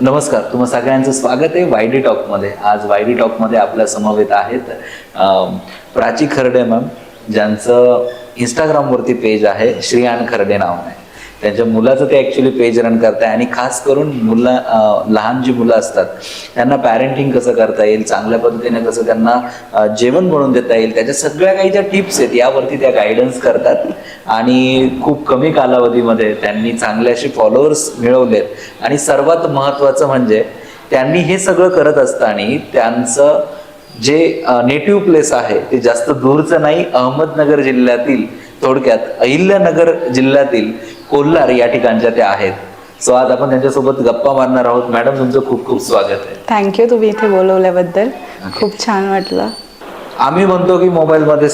नमस्कार तुम्हा सगळ्यांचं स्वागत आहे वायडी टॉकमध्ये. आज वायडी टॉकमध्ये आपल्या समवेत आहेत प्राची खर्डे मॅम ज्यांचं इंस्टाग्रामवरती पेज आहे श्रीयान खर्डे नावाने त्यांच्या मुलाचं ते ॲक्च्युली पेज रन करताय. आणि खास करून मुलं लहान जी मुलं असतात त्यांना पॅरेंटिंग कसं करता येईल चांगल्या पद्धतीने कसं त्यांना जेवण बनवून देता येईल त्याच्या सगळ्या काही ज्या टिप्स आहेत यावरती त्या गायडन्स करतात. आणि खूप कमी कालावधीमध्ये त्यांनी चांगले असे फॉलोअर्स मिळवलेत. आणि सर्वात महत्त्वाचं म्हणजे त्यांनी हे सगळं करत असताना त्यांचं जे नेटिव्ह प्लेस आहे ते जास्त दूरचं नाही अहमदनगर जिल्ह्यातील थोडक्यात अहिल्यानगर जिल्ह्यातील कोल्हार या ठिकाणच्या त्या आहेत. सो आज आपण त्यांच्यासोबत गप्पा मारणार आहोत. मॅडम तुमचं खूप खूप स्वागत आहे. थँक्यू तुम्ही इथे बोलवल्याबद्दल खूप छान वाटलं. आम्ही म्हणतो की मोबाईलमध्ये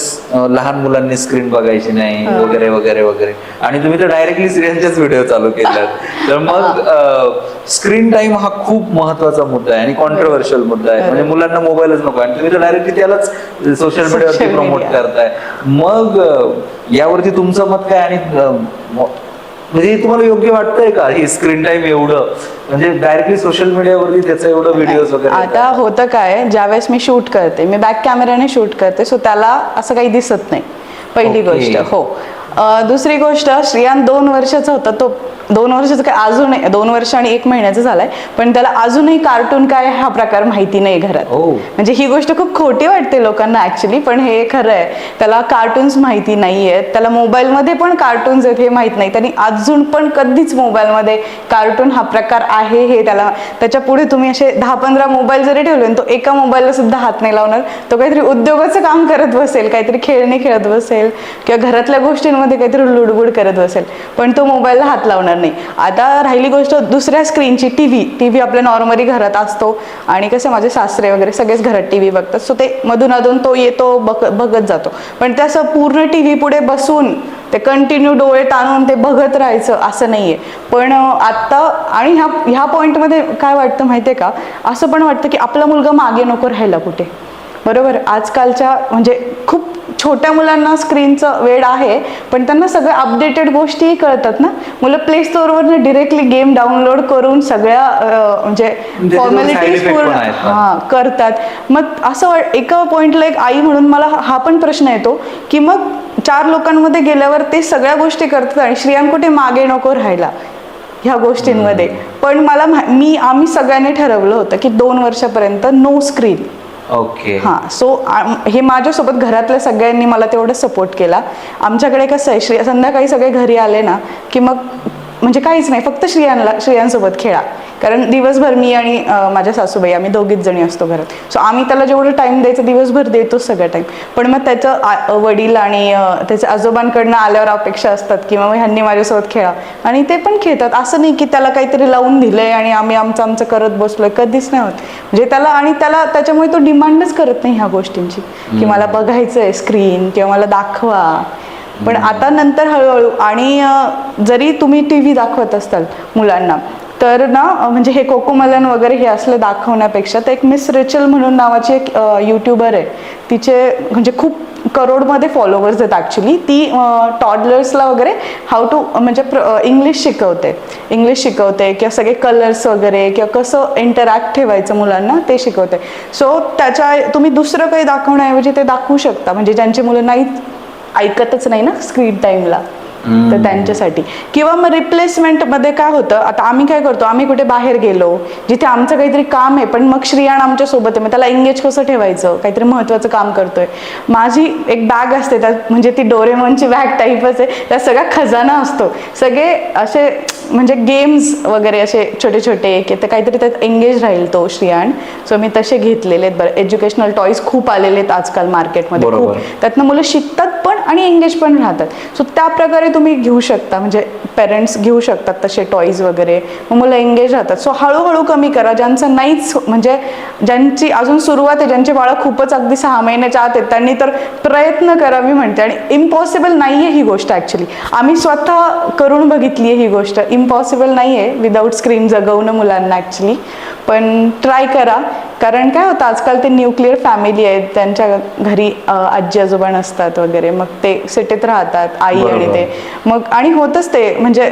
लहान मुलांनी स्क्रीन बघायची नाही वगैरे वगैरे वगैरे. आणि तुम्ही तर डायरेक्टली सिरियलचेच व्हिडिओ चालू केलात. तर मग स्क्रीन टाइम हा खूप महत्त्वाचा मुद्दा आहे आणि कॉन्ट्रोवर्शियल मुद्दा आहे. म्हणजे मुलांना मोबाईलच नको. आणि तुम्ही तर डायरेक्टली त्यालाच सोशल मीडियावरती प्रमोट. करताय. मग यावरती तुमचं मत काय आणि म्हणजे तुम्हाला योग्य वाटतंय का? ही स्क्रीन टाइम एवढं. म्हणजे डायरेक्टली सोशल मीडियावरती त्याचं एवढं व्हिडिओज वगैरे आता होतं काय ज्यावेळेस मी शूट करते मी बॅक कॅमेऱ्याने शूट करते सो त्याला असं काही दिसत नाही. पहिली Okay. गोष्ट हो. अं, दुसरी गोष्ट श्रियान दोन वर्षाचा होता तो दोन वर्षाचा काय अजून दोन वर्ष आणि एक महिन्याचा झालाय पण त्याला अजूनही कार्टून काय हा प्रकार माहिती नाही घरात. Oh. म्हणजे ही गोष्ट खूप खोटी वाटते लोकांना ऍक्च्युली पण हे खरं आहे. त्याला कार्टून्स माहिती नाही आहेत त्याला मोबाईलमध्ये पण कार्टून्स आहेत हे माहीत नाही. त्यांनी अजून पण कधीच मोबाईलमध्ये कार्टून हा प्रकार आहे हे त्याला त्याच्या पुढे तुम्ही असे दहा पंधरा मोबाईल जरी ठेवले तो एका मोबाईलला सुद्धा हात नाही लावणार तो काहीतरी उद्योगाचं काम करत बसेल काहीतरी खेळणे खेळत बसेल किंवा घरातल्या गोष्टींमध्ये काहीतरी लुडबुड करत बसेल पण तो मोबाईलला हात लावणार नाही. आता राहिली गोष्ट दुसऱ्या स्क्रीनची टी व्ही टी व्ही आपल्या नॉर्मली घरात असतो. आणि कसं माझे सासरे वगैरे सगळेच घरात टी व्ही बघतात. सो ते मधून अधून तो येतो बघ बघत जातो. पण ते असं पूर्ण टी व्ही पुढे बसून ते कंटिन्यू डोळे ताणून ते बघत राहायचं असं नाहीये. पण आत्ता आणि ह्या ह्या पॉईंटमध्ये काय वाटतं माहिती आहे का? असं पण वाटतं की आपला मुलगा मागे नको राहायला कुठे. बरोबर? आजकालच्या म्हणजे खूप छोट्या मुलांना स्क्रीनचं वेळ आहे पण त्यांना सगळ्या अपडेटेड गोष्टीही कळतात ना. मुलं प्ले स्टोअरवरनं डिरेक्टली गेम डाउनलोड करून सगळ्या म्हणजे फॉर्मॅलिटीज effect पूर्ण. हा करतात. मग असं एका पॉइंटला एक आई म्हणून मला हा पण प्रश्न येतो की मग चार लोकांमध्ये गेल्यावर ते सगळ्या गोष्टी करतात आणि श्रियान कुठे मागे नको राहायला ह्या गोष्टींमध्ये. पण मला मा- मी आम्ही सगळ्यांनी ठरवलं होतं की दोन वर्षापर्यंत नो स्क्रीन ओके हां सो हे माझ्यासोबत घरातल्या सगळ्यांनी मला तेवढं सपोर्ट केला. आमच्याकडे कसं आहे श्री संध्याकाळी सगळे घरी आले ना की मग म्हणजे काहीच नाही फक्त श्रियांना श्रियांसोबत खेळा. कारण दिवसभर मी आणि माझ्या सासूबाई आम्ही दोघीच जणी असतो घरात. सो आम्ही त्याला जेवढं टाईम द्यायचं दिवसभर देतोच सगळं टाईम पण मग त्याचं वडील आणि त्याच्या आजोबांकडनं आल्यावर अपेक्षा असतात की मग ह्यांनी माझ्यासोबत खेळा. आणि ते पण खेळतात. असं नाही की त्याला काहीतरी लावून दिलंय आणि आम्ही आमचं आमचं करत बसलोय. कधीच नाही होत. म्हणजे त्याला आणि त्याला त्याच्यामुळे तो डिमांडच करत नाही ह्या गोष्टींची. की मला बघायचंय स्क्रीन किंवा मला दाखवा. पण आता नंतर हळूहळू आणि जरी तुम्ही टी व्ही दाखवत असताल मुलांना तर ना म्हणजे हे कोकोमलन वगैरे हे असलं दाखवण्यापेक्षा तर एक मिस रिचल म्हणून नावाची एक यूट्यूबर आहे. तिचे म्हणजे खूप करोडमध्ये फॉलोवर्स आहेत ॲक्च्युली ती टॉडलर्सला वगैरे हाऊ टू म्हणजे प्र इंग्लिश शिकवते. इंग्लिश शिकवते किंवा सगळे कलर्स वगैरे किंवा कसं इंटरॅक्ट ठेवायचं मुलांना ते शिकवते. सो त्याच्या तुम्ही दुसरं काही दाखवण्याऐवजी ते दाखवू शकता. म्हणजे ज्यांची मुलं नाही ऐकतच नाही ना स्क्रीन टाईमला तर त्यांच्यासाठी. किंवा मग रिप्लेसमेंटमध्ये काय होतं आता आम्ही काय करतो आम्ही कुठे बाहेर गेलो जिथे आमचं काहीतरी काम आहे पण मग श्रियाण आमच्यासोबत आहे मग त्याला एंगेज कसं ठेवायचं? काहीतरी महत्वाचं काम करतोय. माझी एक बॅग असते त्यात म्हणजे ती डोरेमॉनची बॅग टाईपच आहे त्यात सगळा खजाना असतो. सगळे असे म्हणजे गेम्स वगैरे असे छोटे छोटे की ते काहीतरी त्यात एंगेज राहील तो श्रियाण सो मी तसे घेतलेले आहेत बरं. एज्युकेशनल टॉईज खूप आलेले आहेत आजकाल मार्केटमध्ये खूप. त्यातनं मुलं शिकतात पण आणि एंगेज पण राहतात. सो त्या प्रकारे तुम्ही घेऊ शकता. म्हणजे पेरेंट्स घेऊ शकतात तसे टॉईज वगैरे. मग मुलं एंगेज राहतात. सो हळूहळू कमी करा. ज्यांचं नाहीच म्हणजे ज्यांची अजून सुरुवात आहे ज्यांचे बाळं खूपच अगदी सहा महिन्याच्या आत आहेत त्यांनी तर प्रयत्न करा मी म्हणते. आणि इम्पॉसिबल नाही आहे ही गोष्ट ॲक्च्युली आम्ही स्वतः करून बघितली आहे ही गोष्ट. इम्पॉसिबल नाही आहे विदाऊट स्क्रीन जगवणं मुलांना ॲक्च्युली पण ट्राय करा. कारण काय होतं आजकाल ते न्यूक्लिअर फॅमिली आहेत त्यांच्या घरी आजी आजोबा नसतात वगैरे मग ते सिटीत राहतात आई आणि. ते. मग आणि होतच ते म्हणजे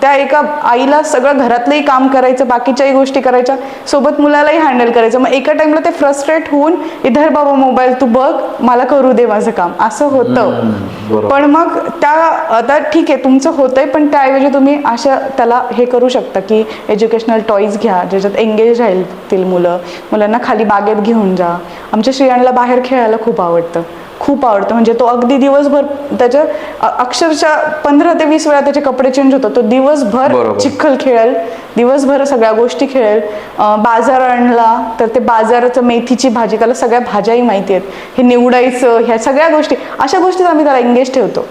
त्या एका आईला सगळं घरातलंही काम करायचं बाकीच्याही गोष्टी करायच्या सोबत मुलालाही हँडल करायचं. मग एका टाइमला ते फ्रस्ट्रेट होऊन इधर बाबा मोबाईल तू बघ मला करू दे माझं काम. असं होतं. पण मग त्या आता ठीक आहे तुमचं होतंय पण त्याऐवजी तुम्ही अशा त्याला हे करू शकता की एज्युकेशनल टॉईज घ्या ज्याच्यात एंगेज राहील मुलं. मुलांना खाली बागेत घेऊन जा. आमच्या श्रियांना बाहेर खेळायला खूप आवडतं. खूप आवडतं. म्हणजे तो अगदी दिवसभर त्याच्या अक्षरशः पंधरा ते वीस वेळा त्याचे कपडे चेंज होतात. तो दिवसभर. चिखल खेळेल दिवसभर सगळ्या गोष्टी खेळेल. बाजार आणला तर ते बाजाराचं मेथीची भाजी त्याला सगळ्या भाज्याही माहिती आहेत. हे निवडायचं ह्या सगळ्या गोष्टी अशा गोष्टीत आम्ही त्याला एंगेज ठेवतो.